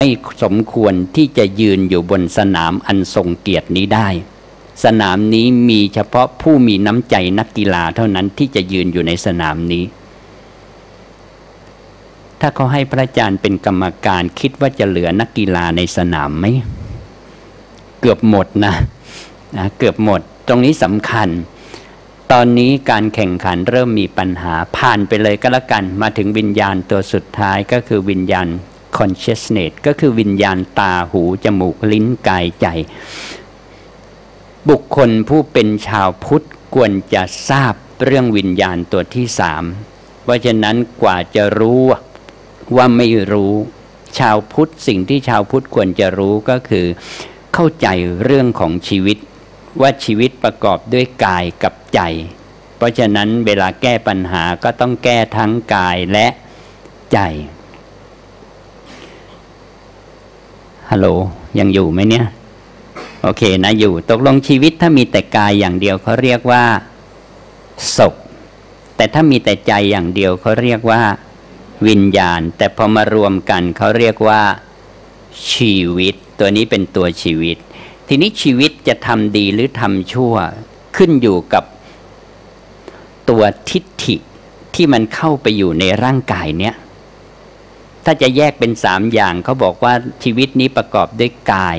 ไม่สมควรที่จะยืนอยู่บนสนามอันทรงเกียรตินี้ได้ สนามนี้มีเฉพาะผู้มีน้ำใจนักกีฬาเท่านั้นที่จะยืนอยู่ในสนามนี้ ถ้าเขาให้พระอาจารย์เป็นกรรมการคิดว่าจะเหลือนักกีฬาในสนามไหม เกือบหมดนะนะเกือบหมด ตรงนี้สำคัญ ตอนนี้การแข่งขันเริ่มมีปัญหาผ่านไปเลยก็แล้วกัน มาถึงวิญญาณตัวสุดท้ายก็คือวิญญาณ consciousness ก็คือวิญญาณตาหู จมูกลิ้นกายใจ บุคคลผู้เป็นชาวพุทธควรจะทราบเรื่องวิญญาณตัวที่สามเพราะฉะนั้นกว่าจะรู้ว่าไม่รู้ ชาวพุทธสิ่งที่ชาวพุทธควรจะรู้ก็คือเข้าใจเรื่องของชีวิต ว่าชีวิตประกอบด้วยกายกับใจ เพราะฉะนั้นเวลาแก้ปัญหาก็ต้องแก้ทั้งกายและใจ ฮัลโหลยังอยู่ไหมเนี่ย โอเคนะอยู่ ตกลงชีวิตถ้ามีแต่กายอย่างเดียวเขาเรียกว่าศพแต่ถ้ามีแต่ใจอย่างเดียวเขาเรียกว่า วิญญาณ แต่พอมารวมกันเขาเรียกว่า ชีวิต ตัวนี้เป็นตัวชีวิต ทีนี้ชีวิตจะทำดีหรือทำชั่ว ขึ้นอยู่กับตัวทิฏฐิที่มันเข้าไปอยู่ในร่างกายเนี้ย ถ้าจะแยกเป็นสามอย่างเขาบอกว่าชีวิตนี้ประกอบด้วยกาย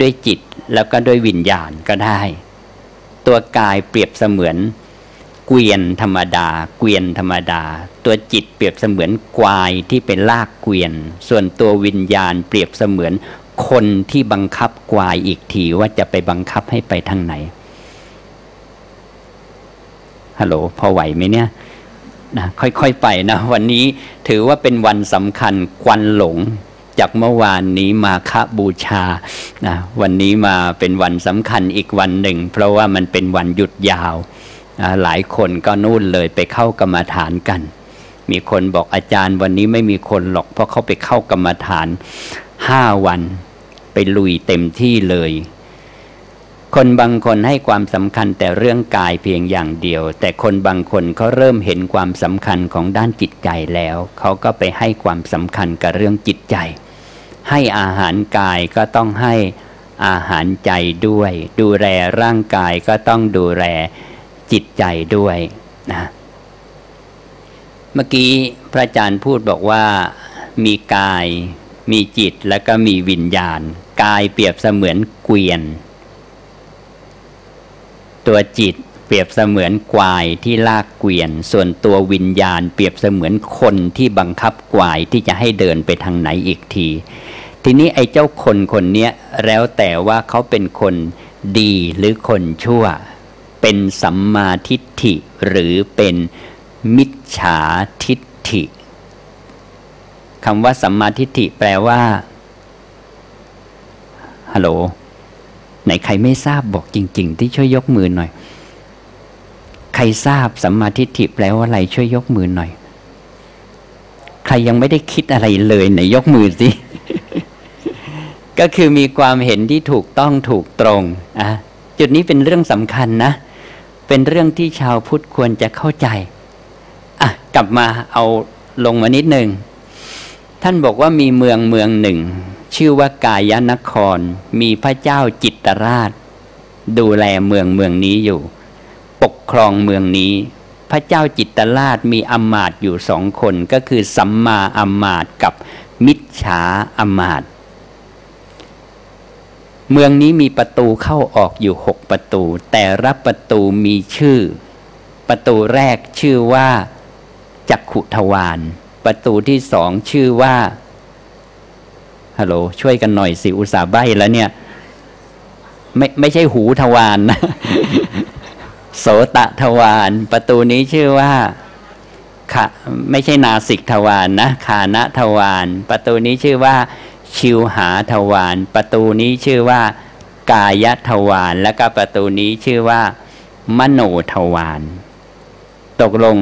ด้วยจิตแล้วก็ด้วยวิญญาณก็ได้ ตัวกายเปรียบเสมือนเกวียนธรรมดา เกวียนธรรมดา ตัวจิตเปรียบเสมือนควายที่เป็นลากเกวียน ส่วนตัววิญญาณเปรียบเสมือนคนที่บังคับควายอีกทีว่าจะไปบังคับให้ไปทางไหนฮัลโหลพอไหวไหมเนี่ย นะค่อยๆไปนะวันนี้ถือว่าเป็นวันสำคัญควันหลง จากเมื่อวานนี้มาคบูชานะวันนี้มาเป็นวันสำคัญอีกวันหนึ่ง เพราะว่ามันเป็นวันหยุดยาวนะหลายคนก็นู่นเลยไปเข้ากรรมฐานกัน มีคนบอกอาจารย์วันนี้ไม่มีคนหรอกเพราะเขาไปเข้ากรรมฐานห้าวัน ไปลุยเต็มที่เลย คนบางคนให้ความสำคัญแต่เรื่องกายเพียงอย่างเดียว แต่คนบางคนเขาเริ่มเห็นความสำคัญของด้านจิตใจแล้ว เขาก็ไปให้ความสำคัญกับเรื่องจิตใจ ให้อาหารกายก็ต้องให้อาหารใจด้วย ดูแลร่างกายก็ต้องดูแลจิตใจด้วยนะเมื่อกี้พระอาจารย์พูดบอกว่ามีกาย มีจิตแล้วก็มีวิญญาณ กายเปรียบเสมือนเกวียน ตัวจิตเปรียบเสมือนควายที่ลากเกวียน ส่วนตัววิญญาณ เปรียบเสมือนคนที่บังคับควายที่จะให้เดินไปทางไหนอีกที ทีนี้ไอ้เจ้าคนคนนี้แล้วแต่ว่าเขาเป็นคนดีหรือคนชั่ว เป็นสัมมาทิฏฐิหรือเป็นมิจฉาทิฏฐิคำว่าสัมมาทิฏฐิแปลว่าฮัลโหล ไหนใครไม่ทราบบอกจริง ๆ ที่ช่วยยกมือหน่อย ใครทราบสัมมาทิฏฐิแปลว่าอะไรช่วยยกมือหน่อย ใครยังไม่ได้คิดอะไรเลยไหนยกมือสิก็คือมีความเห็นที่ถูกต้องถูกตรงอะจุดนี้เป็นเรื่องสำคัญนะ เป็นเรื่องที่ชาวพุทธควรจะเข้าใจอะกลับมาเอาลงมานิดหนึ่ง ท่านบอกว่ามีเมืองเมืองหนึ่ง ชื่อว่ากายนคร มีพระเจ้าจิตรราช ดูแลเมืองเมืองนี้อยู่ ปกครองเมืองนี้ พระเจ้าจิตรราชมีอมาตอยู่สองคนก็คือสัมมาอมาตกับมิจฉาอมาตเมืองนี้มีประตูเข้าออกอยู่หกประตู แต่รับประตูมีชื่อ ประตูแรกชื่อว่าจักขุทวานประตูที่สองชื่อว่า ฮัลโหลช่วยกันหน่อยสิอุตสาห์ใบแล้วเนี่ย ไม่ไม่ใช่หูทวารนนะโสตะทวารประตูนี้ชื่อว่าขะไม่ใช่นาสิกทวารนนะขานะทวารประตูนี้ชื่อว่า ชิวหาทวารประตูนี้ชื่อว่า กายทวารแล้วก็ประตูนี้ชื่อว่า มโนทวารตกลง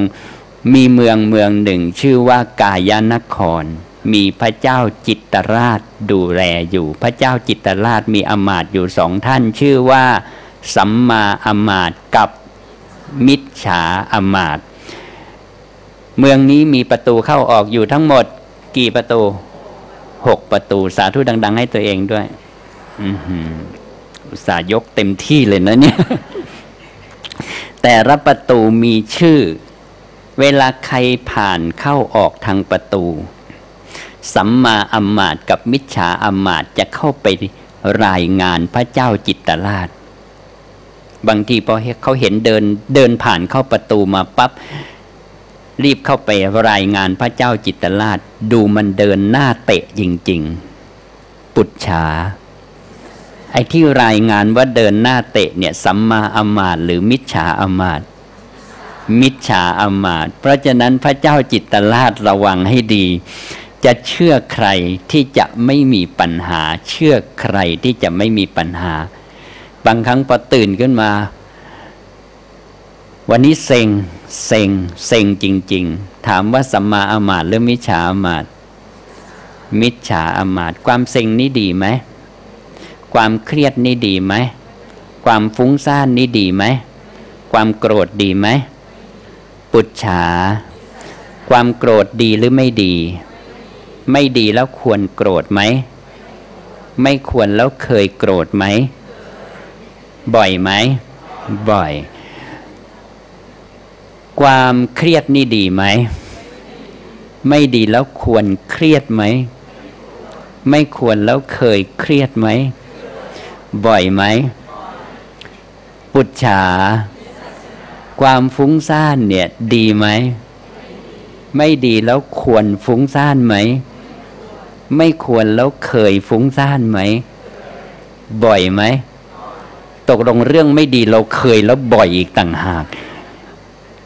มีเมืองเมืองหนึ่งชื่อว่ากายนคร มีพระเจ้าจิ ตราชดูแลอยู่ พระเจ้าจิตราชมีอมาตอยู่สองท่าน ชื่อว่า สัมมาอมาตกับมิจฉาอมาตเมืองนี้มีประตูเข้าออกอยู่ทั้งหมด กี่ประตูหกประตูสาธุดัง ๆ ให้ตัวเองด้วยอือุตสายกเต็มที่เลยนะเนี่ย แต่ละประตูมีชื่อ เวลาใครผ่านเข้าออกทางประตู สัมมาอัมมาตกับมิจฉาอัมมาตจะเข้าไปรายงานพระเจ้าจิตตราชบางทีพอเขาเห็นเดินเดินผ่านเข้าประตูมาปับ๊บรีบเข้าไปรายงานพระเจ้าจิตตราชดูมันเดินหน้าเตะจริง ๆ ปุจฉาไอ้ที่รายงานว่าเดินหน้าเตะเนี่ยสัมมาอมาตหรือมิจฉาอมาตมิจฉาอมาตเพราะฉะนั้นพระเจ้าจิตตราชระวังให้ดี จะเชื่อใครที่จะไม่มีปัญหา เชื่อใครที่จะไม่มีปัญหา บางครั้งพอตื่นขึ้นมา วันนี้เซ็งเซ็งเซ็งจริง ๆ ถามว่าสัมมาอามาตหรือมิจฉาอามาตมิจฉาอามาตความเซ็งนี้ดีไหมความเครียดนี่ดีไหมความฟุ้งซ่านนี่ดีไหมความโกรธดีไหมปุจฉา ความโกรธดีหรือไม่ดี ไม่ดีแล้วควรโกรธไหม ไม่ควรแล้วเคยโกรธไหม บ่อยไหม บ่อย ความเครียดนี่ดีไหม ไม่ดีแล้วควรเครียดไหม ไม่ควรแล้วเคยเครียดไหม บ่อยไหม ปุจฉา ความฟุ้งซ่านเนี่ย ดีไหมไม่ดีแล้วควรฟุ้งซ่านไหม ไม่ควรแล้วเคยฟุ้งซ่านไหม บ่อยไหม ตกลงเรื่องไม่ดีเราเคยแล้วบ่อยอีกต่างหาก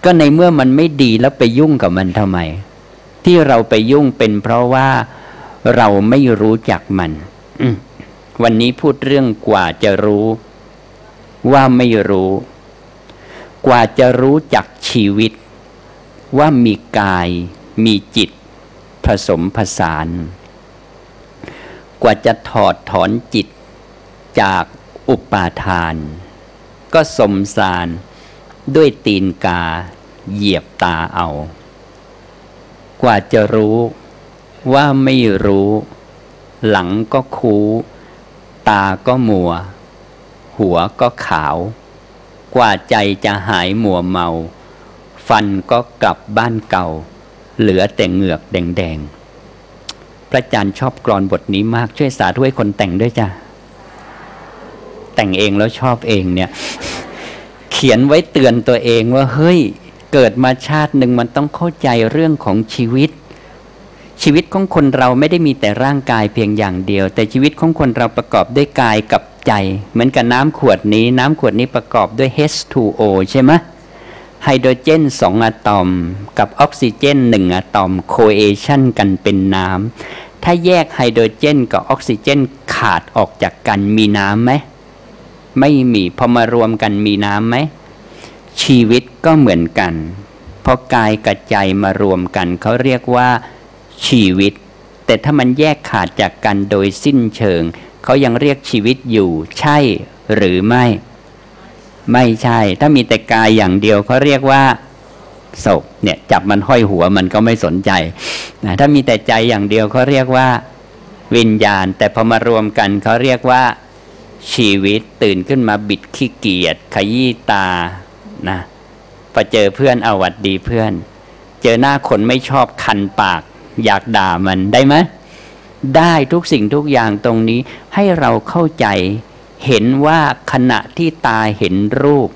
ก็ในเมื่อมันไม่ดีแล้วไปยุ่งกับมันทำไม ที่เราไปยุ่งเป็นเพราะว่าเราไม่รู้จักมันวันนี้พูดเรื่องกว่าจะรู้ ว่าไม่รู้ กว่าจะรู้จักชีวิต ว่ามีกาย มีจิต ผสมผสาน กว่าจะถอดถอนจิตจากอุปาทาน ก็สมสารด้วยตีนกาเหยียบตาเอา กว่าจะรู้ว่าไม่รู้ หลังก็คูตาก็มัว หัวก็ขาว กว่าใจจะหายมัวเมา ฟันก็กลับบ้านเก่า เหลือแต่เหงือกแดงๆ พระจันทร์ชอบกรอนบทนี้มากช่วยสาธุให้คนแต่งด้วยจ้ะแต่งเองแล้วชอบเองเนี่ย เขียนไว้เตือนตัวเองว่าเฮ้ย เกิดมาชาติหนึ่งมันต้องเข้าใจเรื่องของชีวิต ชีวิตของคนเราไม่ได้มีแต่ร่างกายเพียงอย่างเดียว แต่ชีวิตของคนเราประกอบด้วยกายกับใจ เหมือนกับน้ำขวดนี้ น้ำขวดนี้ประกอบด้วย H2O ใช่ไหม ไฮโดรเจนสองอะตอม กับออกซิเจนหนึ่งอะตอมโคเอชันกันเป็นน้ำถ้าแยกไฮโดรเจนกับออกซิเจนขาดออกจากกันมีน้ำไหมไม่มีพอมารวมกันมีน้ำไหมชีวิตก็เหมือนกันพอกายกับใจมารวมกันเขาเรียกว่าชีวิต แต่ถ้ามันแยกขาดจากกันโดยสิ้นเชิง เขายังเรียกชีวิตอยู่ใช่หรือไม่ ไม่ใช่ ถ้ามีแต่กายอย่างเดียวเขาเรียกว่าศพเนี่ย จับมันห้อยหัวมันก็ไม่สนใจนะถ้ามีแต่ใจอย่างเดียวเขาเรียกว่าวิญญาณ แต่พอมารวมกันเขาเรียกว่าชีวิตตื่นขึ้นมาบิดขี้เกียจขยี้ตานะพอเจอเพื่อนเอาวัดดีเพื่อน เจอหน้าคนไม่ชอบคันปาก อยากด่ามันได้ไหมได้ทุกสิ่งทุกอย่างตรงนี้ให้เราเข้าใจ เห็นว่าขณะที่ตาเห็นรูป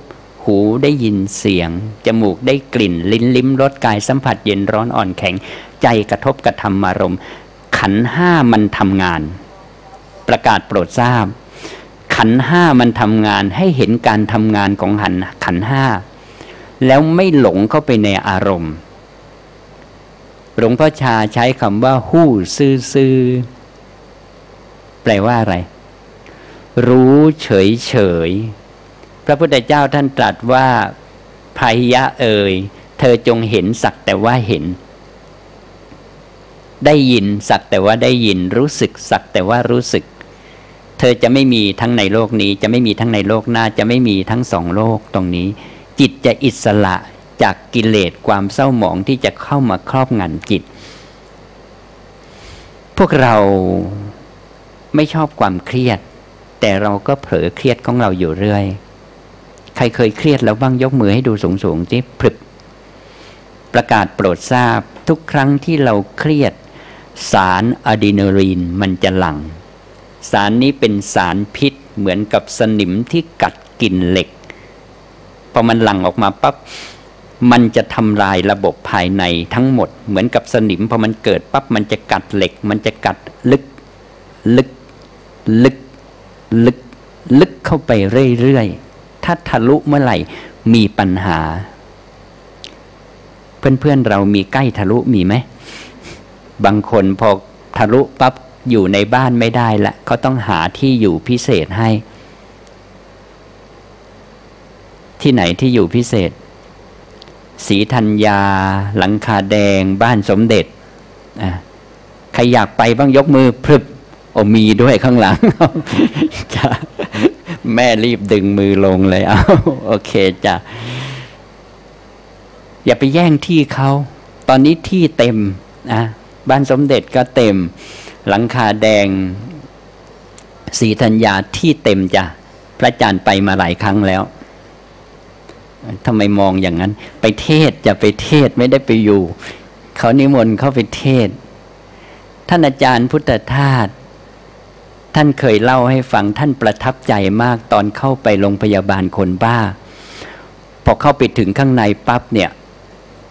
หูได้ยินเสียง จมูกได้กลิ่น ลิ้นลิ้มรสกายสัมผัสเย็นร้อนอ่อนแข็ง ใจกระทบกระทำอารมณ์ ขันห้ามันทำงาน ประกาศโปรดทราบ ขันห้ามันทำงานให้เห็นการทำงานของหันขันห้าแล้วไม่หลงเข้าไปในอารมณ์หลวงพ่อชาใช้คำว่า หู้ซื่อแปลว่าอะไร รู้เฉยเฉยพระพุทธเจ้าท่านตรัสว่าพายะเอ่ยเธอจงเห็นสักแต่ว่าเห็น ได้ยินสักแต่ว่าได้ยินรู้สึกสักแต่ว่ารู้สึก เธอจะไม่มีทั้งในโลกนี้ จะไม่มีทั้งในโลกหน้าจะไม่มีทั้งสองโลกตรงนี้ จิตจะอิสระจากกิเลสความเศร้าหมองที่จะเข้ามาครอบงำจิต พวกเราไม่ชอบความเครียด แต่เราก็เผลอเครียดของเราอยู่เรื่อย ใครเคยเครียดแล้วบ้างยกมือให้ดูสูงๆที่พลึบประกาศโปรดทราบทุกครั้งที่เราเครียด สารอะดรีนาลีนมันจะหลังสารนี้เป็นสารพิษเหมือนกับสนิมที่กัดกินเหล็กพอมันหลั่งออกมาปั๊บมันจะทำลายระบบภายในทั้งหมด เหมือนกับสนิมพอมันเกิดปั๊บมันจะกัดเหล็ก มันจะกัดลึก ลึก ลึก ลึกลึกเข้าไปเรื่อยๆ ถ้าทะลุเมื่อไหร่มีปัญหา เพื่อนๆเรามีใกล้ทะลุมีไหม บางคนพอทะลุปั๊บอยู่ในบ้านไม่ได้ละเขาต้องหาที่อยู่พิเศษให้ ที่ไหนที่อยู่พิเศษ สีธัญญา หลังคาแดง บ้านสมเด็จใครอยากไปบ้างยกมือพรึบ โอมีด้วยข้างหลังจ้ะแม่รีบดึงมือลงเลยเอาโอเคจ้ะอย่าไปแย่งที่เขาตอนนี้ที่เต็มนะบ้านสมเด็จก็เต็ม หลังคาแดงสีธัญญาที่เต็มจ้ะพระอาจารย์ไปมาหลายครั้งแล้วทำไมมองอย่างนั้น ไปเทศจะไปเทศไม่ได้ไปอยู่ เขานิมนต์เข้าไปเทศ ท่านอาจารย์พุทธทาส ท่านเคยเล่าให้ฟังท่านประทับใจมากตอนเข้าไปโรงพยาบาลคนบ้า พอเข้าไปถึงข้างในปั๊บเนี่ย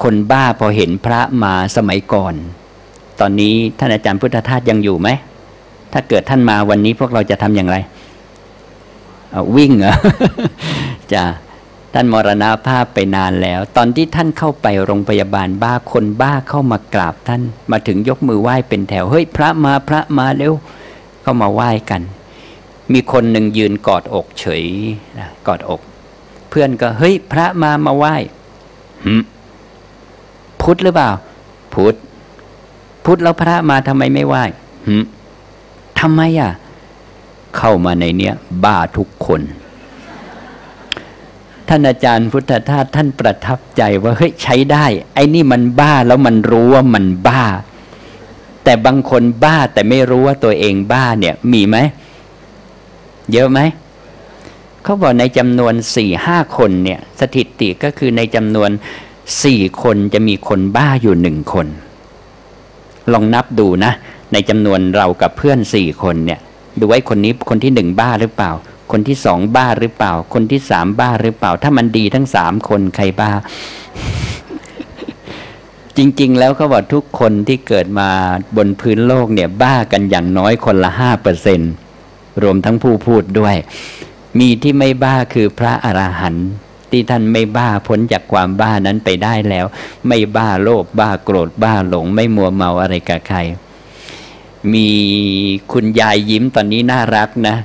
คนบ้าพอเห็นพระมาสมัยก่อน ตอนนี้ท่านอาจารย์พุทธทาสยังอยู่ไหม ถ้าเกิดท่านมาวันนี้พวกเราจะทำอย่างไร วิ่งเหรอจะท่านมรณาภาพไปนานแล้ว ตอนที่ท่านเข้าไปโรงพยาบาลบ้าคนบ้าเข้ามากราบท่านมาถึงยกมือไหว้เป็นแถว เฮ้ยพระมาพระมาเร็ว เข้ามาไหว้กัน มีคนหนึ่งยืนกอดอกเฉยนะกอดอก เพื่อนก็เฮ้ย พระมามาไหว้พุทธหรือเปล่า พุทธพุทธแล้วพระมาทำไมไม่ไหว้ทำไมอะ เข้ามาในเนี้ย บ้าทุกคน ท่านอาจารย์พุทธทาสท่านประทับใจว่าเฮ้ยใช้ได้ ไอ้นี่มันบ้าแล้วมันรู้ว่ามันบ้า แต่บางคนบ้าแต่ไม่รู้ว่าตัวเองบ้าเนี่ยมีไหม เยอะไหม เขาบอกในจำนวนสี่ห้าคนเนี่ย สถิติก็คือในจำนวนสี่คนจะมีคนบ้าอยู่หนึ่งคน ลองนับดูนะ ในจำนวนเรากับเพื่อนสี่คนเนี่ย ดูไว้คนนี้คนที่หนึ่งบ้าหรือเปล่า คนที่สองบ้าหรือเปล่า คนที่สามบ้าหรือเปล่า ถ้ามันดีทั้งสามคนใครบ้า ริง ๆ แล้วเขาบอกทุกคนที่เกิดมาบนพื้นโลกเนี่ย บ้ากันอย่างน้อยคนละห้าเปอร์เซนรวมทั้งผู้พูดด้วย มีที่ไม่บ้าคือพระอรหันต์ที่ท่านไม่บ้าพ้นจากความบ้านั้นไปได้แล้ว ไม่บ้าโลภบ้าโกรธบ้าหลง ไม่มัวเมาอะไรกับใคร มีคุณยายยิ้มตอนนี้น่ารักนะ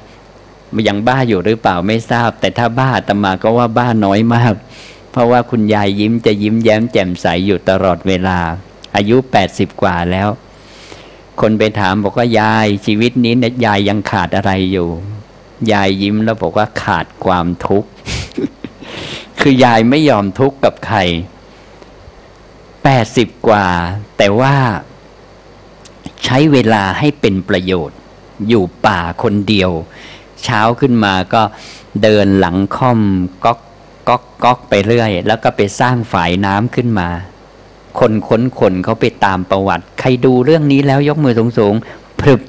ยังบ้าอยู่หรือเปล่าไม่ทราบ แต่ถ้าบ้าตมาก็ว่าบ้าน้อยมาก เพราะว่าคุณยายยิ้มจะยิ้มแย้มแจ่มใสอยู่ตลอดเวลา อายุแปดสิบกว่าแล้ว คนไปถามบอกว่ายายชีวิตนี้เนี่ยยายยังขาดอะไรอยู่ ยายยิ้มแล้วบอกว่าขาดความทุกข์คือยายไม่ยอมทุกข์กับใครแปดสิบกว่า แต่ว่าใช้เวลาให้เป็นประโยชน์ อยู่ป่าคนเดียว เช้าขึ้นมาก็เดินหลังค่อมก๊อก ก๊อกก๊อกไปเรื่อย แล้วก็ไปสร้างฝายน้ำขึ้นมา คนค้นคนเขาไปตามประวัติ ใครดูเรื่องนี้แล้วยกมือสูงสูงพรึบ